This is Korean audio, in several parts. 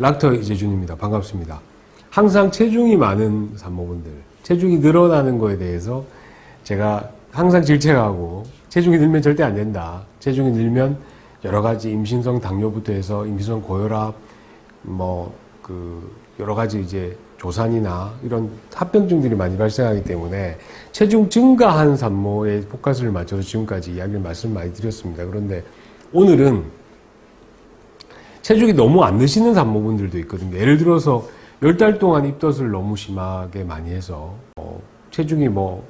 락터 이재준입니다. 반갑습니다. 항상 체중이 많은 산모분들, 체중이 늘어나는 거에 대해서 제가 항상 질책하고 체중이 늘면 절대 안 된다. 체중이 늘면 여러 가지 임신성 당뇨부터 해서 임신성 고혈압, 뭐 그 여러 가지 이제 조산이나 이런 합병증들이 많이 발생하기 때문에 체중 증가한 산모의 포커스를 맞춰서 지금까지 이야기를 말씀 많이 드렸습니다. 그런데 오늘은 체중이 너무 안 드시는 산모분들도 있거든요. 예를 들어서 열 달 동안 입덧을 너무 심하게 많이 해서 어, 체중이 뭐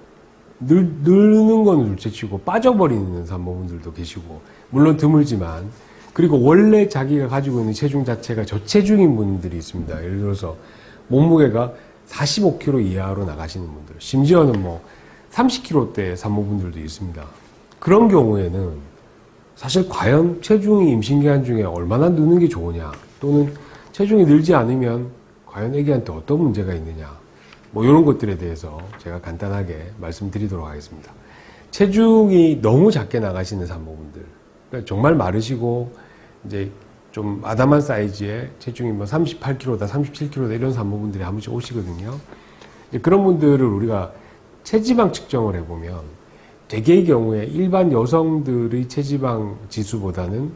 늘, 늘는 건 둘째치고 빠져버리는 산모분들도 계시고 물론 드물지만 그리고 원래 자기가 가지고 있는 체중 자체가 저체중인 분들이 있습니다. 예를 들어서 몸무게가 45kg 이하로 나가시는 분들 심지어는 뭐 30kg대 산모분들도 있습니다. 그런 경우에는 사실 과연 체중이 임신기간 중에 얼마나 느는 게 좋으냐 또는 체중이 늘지 않으면 과연 애기한테 어떤 문제가 있느냐 뭐 이런 것들에 대해서 제가 간단하게 말씀드리도록 하겠습니다. 체중이 너무 작게 나가시는 산모분들 그러니까 정말 마르시고 이제 좀 아담한 사이즈의 체중이 뭐 38kg다 37kg다 이런 산모분들이 한 번씩 오시거든요. 그런 분들을 우리가 체지방 측정을 해보면 대개의 경우에 일반 여성들의 체지방 지수보다는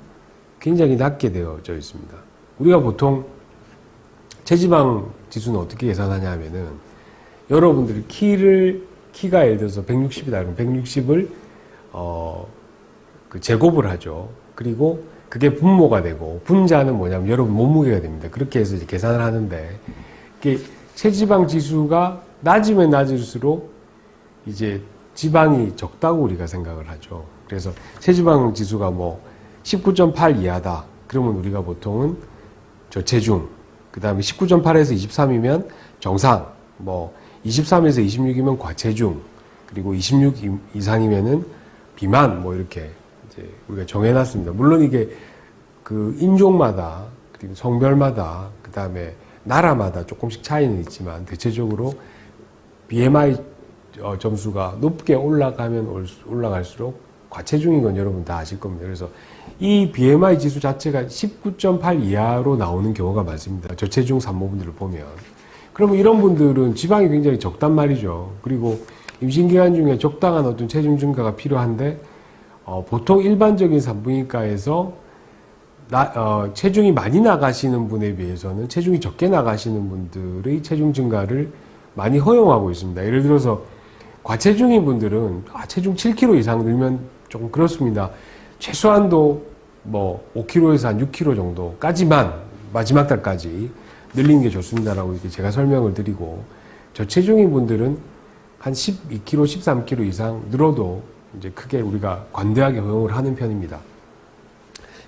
굉장히 낮게 되어져 있습니다. 우리가 보통 체지방 지수는 어떻게 계산하냐 하면은 여러분들이 키를 키가 예를 들어서 160이다 그러면 160을 어, 그 제곱을 하죠. 그리고 그게 분모가 되고 분자는 뭐냐면 여러분 몸무게가 됩니다. 그렇게 해서 이제 계산을 하는데 이게 체지방 지수가 낮으면 낮을수록 이제 지방이 적다고 우리가 생각을 하죠. 그래서 체지방 지수가 뭐 19.8 이하다. 그러면 우리가 보통은 저체중, 그 다음에 19.8에서 23이면 정상, 뭐 23에서 26이면 과체중, 그리고 26 이상이면은 비만, 뭐 이렇게 이제 우리가 정해놨습니다. 물론 이게 그 인종마다, 그리고 성별마다, 그 다음에 나라마다 조금씩 차이는 있지만 대체적으로 BMI 어, 점수가 높게 올라가면 올- 올라갈수록 과체중인 건 여러분 다 아실 겁니다. 그래서 이 BMI 지수 자체가 19.8 이하로 나오는 경우가 많습니다. 저체중 산모분들을 보면. 그러면 이런 분들은 지방이 굉장히 적단 말이죠. 그리고 임신기간 중에 적당한 어떤 체중 증가가 필요한데, 어, 보통 일반적인 산부인과에서 나- 어, 체중이 많이 나가시는 분에 비해서는 체중이 적게 나가시는 분들의 체중 증가를 많이 허용하고 있습니다. 예를 들어서 과체중인 분들은 아, 체중 7kg 이상 늘면 조금 그렇습니다. 최소한도 뭐 5kg에서 한 6kg 정도까지만 마지막 달까지 늘리는 게 좋습니다라고 이렇게 제가 설명을 드리고 저체중인 분들은 한 12kg, 13kg 이상 늘어도 이제 크게 우리가 관대하게 허용을 하는 편입니다.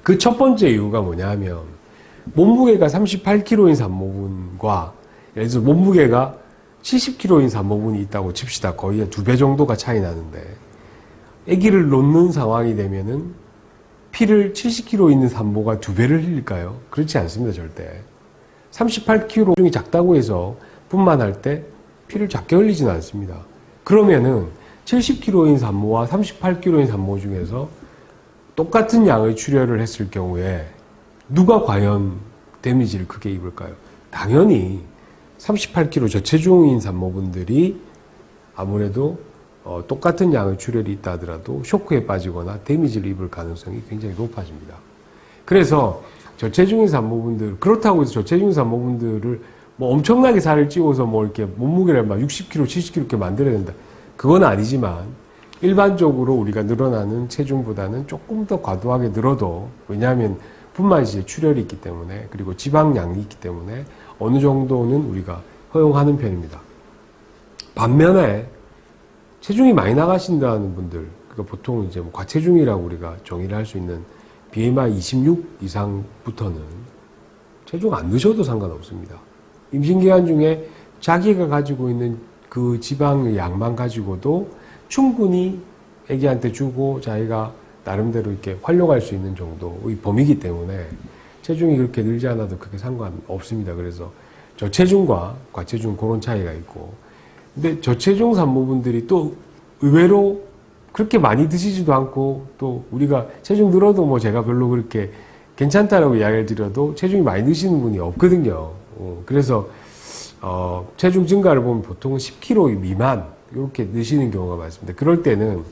그 첫 번째 이유가 뭐냐 하면 몸무게가 38kg인 산모분과 예를 들어서 몸무게가 70kg인 산모분이 있다고 칩시다. 거의 한 두 배 정도가 차이 나는데 아기를 놓는 상황이 되면은 피를 70kg 있는 산모가 두 배를 흘릴까요? 그렇지 않습니다, 절대. 38kg 중이 작다고 해서 분만할 때 피를 작게 흘리지는 않습니다. 그러면은 70kg인 산모와 38kg인 산모 중에서 똑같은 양의 출혈을 했을 경우에 누가 과연 데미지를 크게 입을까요? 당연히 38kg 저체중인 산모분들이 아무래도 어, 똑같은 양의 출혈이 있다 하더라도 쇼크에 빠지거나 데미지를 입을 가능성이 굉장히 높아집니다. 그래서 저체중인 산모분들 그렇다고 해서 저체중인 산모분들을 뭐 엄청나게 살을 찌워서 뭐 이렇게 몸무게를 막 60kg, 70kg 이렇게 만들어야 된다. 그건 아니지만 일반적으로 우리가 늘어나는 체중보다는 조금 더 과도하게 늘어도 왜냐하면 분만시에 출혈이 있기 때문에 그리고 지방량이 있기 때문에 어느 정도는 우리가 허용하는 편입니다. 반면에 체중이 많이 나가신다는 분들, 그러니까 보통 이제 뭐 과체중이라고 우리가 정의를 할 수 있는 BMI 26 이상부터는 체중 안 드셔도 상관없습니다. 임신기간 중에 자기가 가지고 있는 그 지방의 양만 가지고도 충분히 아기한테 주고 자기가 나름대로 이렇게 활용할 수 있는 정도의 범위이기 때문에 체중이 그렇게 늘지 않아도 크게 상관없습니다. 그래서 저체중과 과체중 그런 차이가 있고 근데 저체중 산모분들이 또 의외로 그렇게 많이 드시지도 않고 또 우리가 체중 늘어도 뭐 제가 별로 그렇게 괜찮다라고 이야기를 드려도 체중이 많이 느시는 분이 없거든요. 어, 그래서 어, 체중 증가를 보면 보통 10kg 미만 이렇게 느시는 경우가 많습니다. 그럴 때는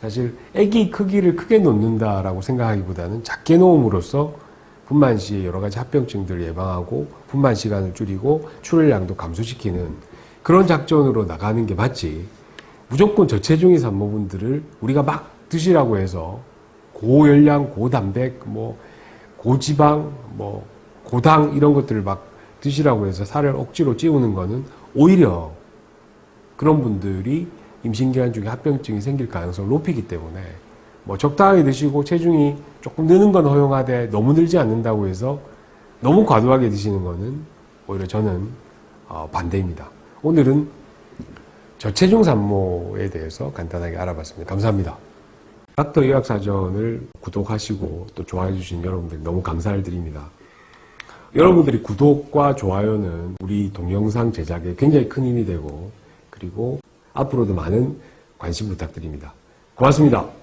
사실 아기 크기를 크게 놓는다라고 생각하기보다는 작게 놓음으로써 분만 시에 여러 가지 합병증들을 예방하고 분만 시간을 줄이고 출혈량도 감소시키는 그런 작전으로 나가는 게 맞지. 무조건 저체중의 산모분들을 우리가 막 드시라고 해서 고열량, 고단백, 뭐 고지방, 뭐 고당 이런 것들을 막 드시라고 해서 살을 억지로 찌우는 거는 오히려 그런 분들이 임신기간 중에 합병증이 생길 가능성을 높이기 때문에 뭐 적당하게 드시고 체중이 조금 느는 건 허용하되 너무 늘지 않는다고 해서 너무 과도하게 드시는 거는 오히려 저는 어, 반대입니다. 오늘은 저체중 산모에 대해서 간단하게 알아봤습니다. 감사합니다. 닥터 의학사전을 구독하시고 또 좋아해 주신 여러분들 너무 감사를 드립니다. 여러분들이 구독과 좋아요는 우리 동영상 제작에 굉장히 큰 힘이 되고 그리고 앞으로도 많은 관심 부탁드립니다. 고맙습니다.